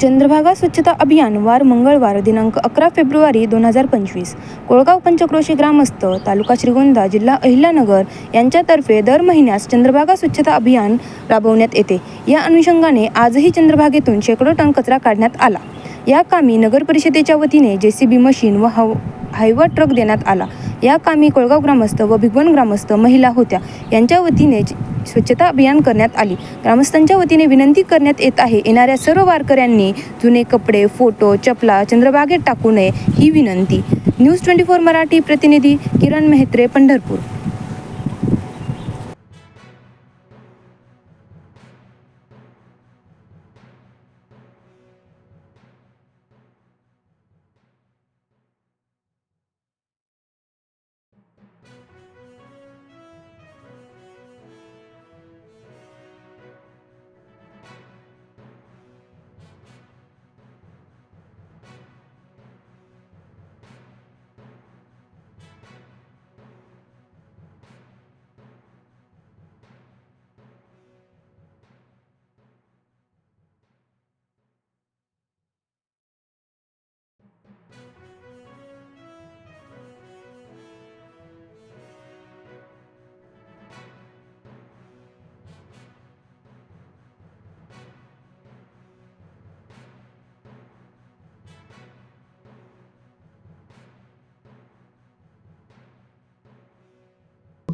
चंद्रभागा स्वच्छता अभियान वार मंगळवार दिनांक अकरा फेब्रुवारी दोन हजार पंचवीस. कोळगाव पंचक्रोशी ग्रामस्थ तालुका श्रीगोंदा जिल्हा अहिल्यानगर यांच्यातर्फे दर महिन्यास चंद्रभागा स्वच्छता अभियान राबवण्यात येते. या अनुषंगाने आजही चंद्रभागेतून शेकडो टन कचरा काढण्यात आला. या कामी नगर परिषदेच्या वतीने जे सी बी मशीन व हव हायवा ट्रक देण्यात आला. या कामी कोळगाव ग्रामस्थ व भिगवण ग्रामस्थ महिला होत्या. यांच्या वतीने स्वच्छता अभियान करण्यात आली. ग्रामस्थांच्या वतीने विनंती करण्यात येत आहे येणाऱ्या सर्व वारकऱ्यांनी जुने कपडे फोटो चपला चंद्रबागेत टाकू नये ही विनंती. न्यूज ट्वेंटी फोर मराठी प्रतिनिधी किरण मेहत्रे पंढरपूर.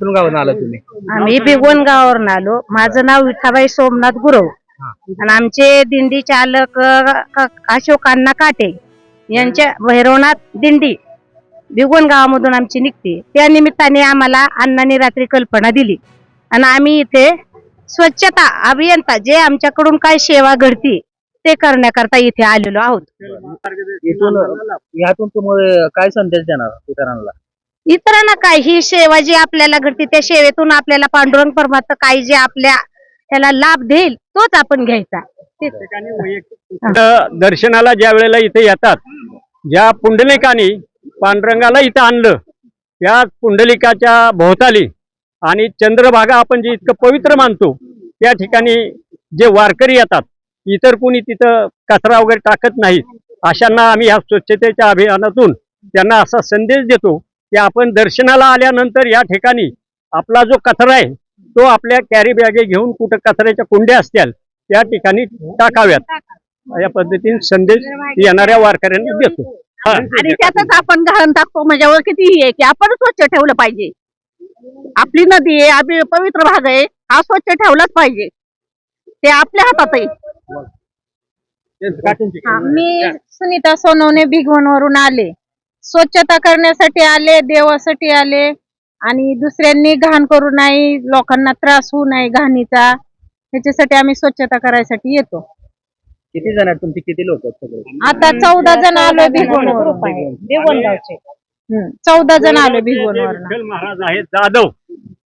कुठून गावात आला तुम्ही? आम्ही भिगवण गावावरून आलो. माझं नाव विठाबाई सोमनाथ गुरव. आणि आमचे दिंडी चालक अशोक अण्णा काटे यांच्या भैरवनाथ दिंडी भिगवण गावामधून आमची निघते. त्या निमित्ताने आम्हाला अण्णांनी रात्री कल्पना दिली. आणि आम्ही इथे स्वच्छता अभियंता जे आमच्याकडून काय सेवा घडती ते करण्याकरता इथे आलेलो आहोत. इथून यातून काय संदेश देणार इतरांना इतरांना काय? ही सेवा जी आपल्याला घडते त्या सेवेतून आपल्याला पांडुरंग परमात्मा काही जे आपल्या त्याला लाभ देईल तोच आपण घ्यायचा. दर्शनाला ज्या वेळेला इथे येतात ज्या पुंडलिकाने पांडुरंगाला इथं आणलं त्या पुंडलिकाच्या भोवताली आणि चंद्रभागा आपण जे इतकं पवित्र मानतो त्या ठिकाणी जे वारकरी येतात इतर कोणी तिथं कचरा वगैरे टाकत नाहीत अशांना आम्ही ह्या स्वच्छतेच्या अभियानातून त्यांना असा संदेश देतो की आपण दर्शनाला आल्यानंतर या ठिकाणी आपला जो कचरा आहे तो आपल्या कॅरी बॅगे घेऊन कुठं कचऱ्याच्या कुंड्या असतील त्या ठिकाणी टाकाव्यात. या पद्धतीने संदेश येणाऱ्या वारकऱ्यांना देतो. आणि त्यातच आपण घाण टाकतो म्हणजे किती आहे की आपण स्वच्छ ठेवलं पाहिजे. आपली नदी आहे आपली पवित्र भाग आहे हा स्वच्छ ठेवलाच पाहिजे. ते आपल्या हातात आहे मी सुनीता सोनवणे भिगवणवरून आले. स्वच्छता करण्यासाठी आले देवासाठी आले आणि दुसऱ्यांनी घाण करू नये लोकांना त्रास होऊ नये घाणीचा. त्याच्यासाठी आम्ही स्वच्छता करायसाठी येतो. किती जण आहेत तुमचे? किती लोक आहेत सगळे? आता चौदा जण आलोय भिगवणवरून हम्म, चौदा जण आलोय भिगवणवरून विठ्ठल महाराज आहेत. जाधव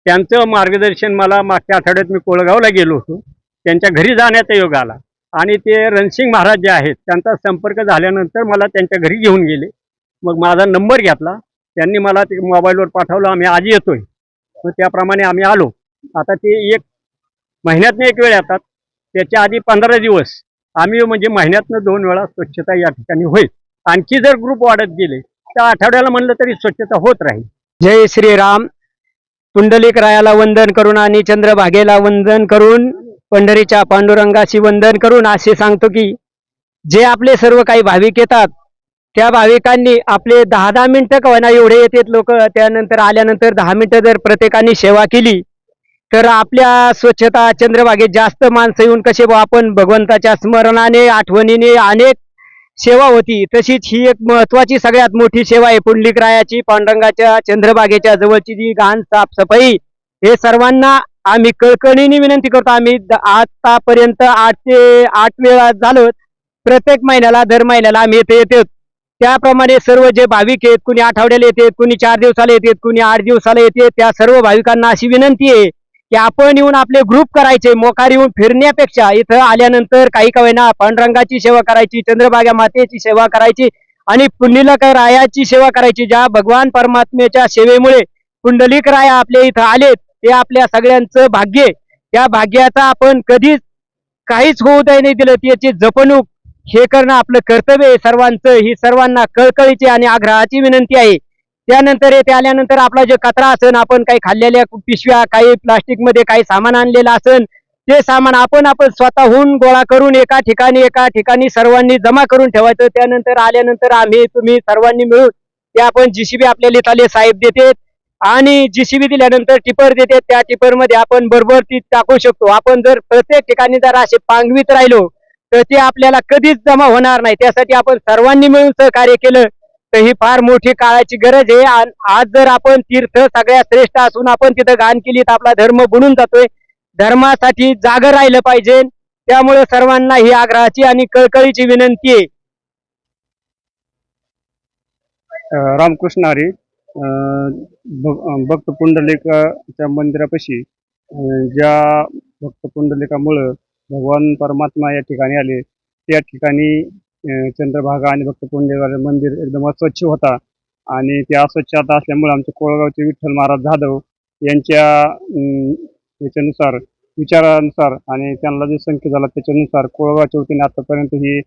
त्यांचं मार्गदर्शन मला मागच्या आठवड्यात मी कोळगावला गेलो होतो. त्यांच्या घरी जाण्याचा योग आला. आणि ते रणसिंग महाराज जे आहेत त्यांचा संपर्क झाल्यानंतर मला त्यांच्या घरी घेऊन गेले. मग माझा नंबर घेतला. त्यांनी मला ते मोबाईलवर पाठवलं आम्ही आज येतोय. मग त्याप्रमाणे आम्ही आलो. आता ते एक महिन्यातनं एक वेळ येतात. त्याच्या आधी पंधरा दिवस आम्ही म्हणजे महिन्यातनं दोन वेळा स्वच्छता या ठिकाणी होईल. आणखी जर ग्रुप वाढत गेले तर आठवड्याला म्हणलं तरी स्वच्छता होत राहील. जय श्रीराम. पुंडलिक रायाला वंदन करून आणि चंद्रभागेला वंदन करून पंढरीच्या पांडुरंगाशी वंदन करून असे सांगतो की जे आपले सर्व काही भाविक येतात त्या भाविकांनी आपले दहा दहा मिनिटं कवना एवढे येतात लोक त्यानंतर आल्यानंतर दहा मिनिटं जर प्रत्येकाने सेवा केली तर आपल्या स्वच्छता चंद्रभागेत जास्त माणसं येऊन कसे आपण भगवंताच्या स्मरणाने आठवणीने अनेक सेवा होती. तशीच ही एक महत्वाची सगळ्यात मोठी सेवा आहे पुंडलिकरायाची पांडुरंगाच्या चंद्रभागेच्या जवळची जी घाण साफसफाई हे सर्वांना आम्ही कळकळीने विनंती करतो. आम्ही आतापर्यंत आठ ते आठ वेळा झालो प्रत्येक महिन्याला दर महिन्याला आम्ही येथे येतो. त्याप्रमाणे सर्व जे भाविक आहेत कुणी आठवड्याला येते कुणी चार दिवसाला येते कुणी आठ दिवसाला येते त्या सर्व भाविकांना अशी विनंती आहे की आपण येऊन आपले ग्रुप करायचे मोकार येऊन फिरण्यापेक्षा इथं आल्यानंतर काही का होईना पांडुरंगाची सेवा करायची चंद्रभागा मातेची सेवा करायची आणि पुंडलिक रायाची सेवा करायची ज्या भगवान परमात्म्याच्या सेवेमुळे पुंडलिक राया आपल्या इथं आलेत ते आपल्या सगळ्यांचं भाग्य आहे. त्या भाग्याचा आपण कधीच काहीच होऊ द्या नाही दिलं त्याची जपणूक हे करणं आपलं कर्तव्य आहे. सर्वांचं ही सर्वांना कळकळीची आणि आग्रहाची विनंती आहे. त्यानंतर येथे आल्यानंतर आपला जे कचरा असेल आपण काही खाल्लेल्या पिशव्या काही प्लास्टिकमध्ये काही सामान आणलेलं असेल ते सामान आपण आपण स्वतःहून गोळा करून एका ठिकाणी एका ठिकाणी सर्वांनी जमा करून ठेवायचं. त्यानंतर आल्यानंतर आम्ही तुम्ही सर्वांनी मिळून ते आपण जीसीबी आपल्याला इथले साहेब देते आणि जीसीबी दिल्यानंतर टिपर देते त्या टिपरमध्ये आपण बरोबर ती टाकू शकतो. आपण जर प्रत्येक ठिकाणी जर असे पांगवीत राहिलो तर ते आपल्याला कधीच जमा होणार नाही. त्यासाठी आपण सर्वांनी मिळून सहकार्य केलं तर ही फार मोठी काळाची गरज आहे. आणि आज जर आपण तीर्थ सगळ्यात श्रेष्ठ असून आपण तिथं गाण केली तर आपला धर्म बुडून जातोय. धर्मासाठी जाग राहिलं पाहिजे. त्यामुळे सर्वांना ही आग्रहाची आणि कळकळीची विनंती आहे. रामकृष्ण हरी अं, भ- भक्त पुंडलिकाच्या मंदिरापाशी ज्या भक्त पुंडलिकामुळं भगवान परमात्मा या ठिकाणी आले. त्या ठिकाणी चंद्रभागा आणि भक्त मंदिर एकदम अस्वच्छ होता. आणि त्या अस्वच्छता असल्यामुळे आमचे कोळगावचे विठ्ठल महाराज जाधव यांच्या याच्यानुसार विचारानुसार आणि त्यांना जे संख्या झाला त्याच्यानुसार कोळगावच्या वतीने आतापर्यंत ही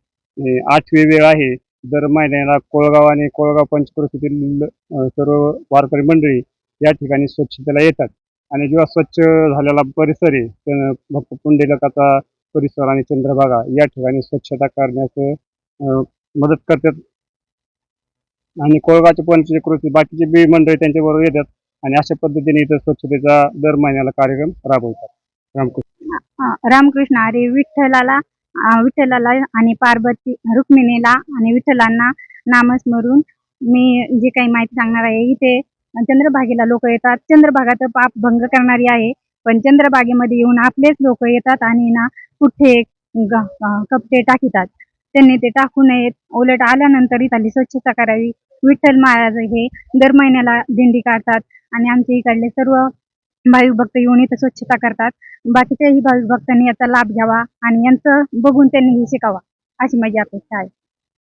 आठवी वेळ आहे. दर महिन्याला कोळगाव आणि कोळगाव पंचक्रोशीतील सर्व वारकरी मंडळी या ठिकाणी स्वच्छतेला येतात. आणि जेव्हा स्वच्छ झालेला परिसर आहे भक्त पुंडलिकाचा परिसर आणि चंद्रभागा या ठिकाणी स्वच्छता करण्याचं मदत करतात. आणि कोळगावचे पंचक्रोशी बाकीचे बी मंडळी त्यांच्याबरोबर येतात आणि अशा पद्धतीने इथं स्वच्छतेचा दर महिन्याला कार्यक्रम राबवतात. रामकृष्ण. रामकृष्ण. अरे विठ्ठलाला विठ्ठलाला आणि पार्वती रुक्मिणीला आणि विठ्ठलांना नामस्मरून मी जे काही माहिती सांगणार आहे इथे चंद्रभागेला लोक येतात. चंद्रभागा पाप भंग करणारी आहे पण चंद्रभागेमध्ये येऊन आपलेच लोक येतात आणि ना कुठे ग- अ, कपडे त्यांनी ते टाकू नयेत. उलट आल्यानंतर इथली स्वच्छता करावी. विठ्ठल महाराज हे दर महिन्याला दिंडी काढतात आणि आमच्या इकडले सर्व भाविक भक्त येऊन इथं स्वच्छता करतात. बाकीच्याही भाविक भक्तांनी याचा लाभ घ्यावा आणि यांचं बघून त्यांनी हे शिकावा. अशी माझी अपेक्षा आहे.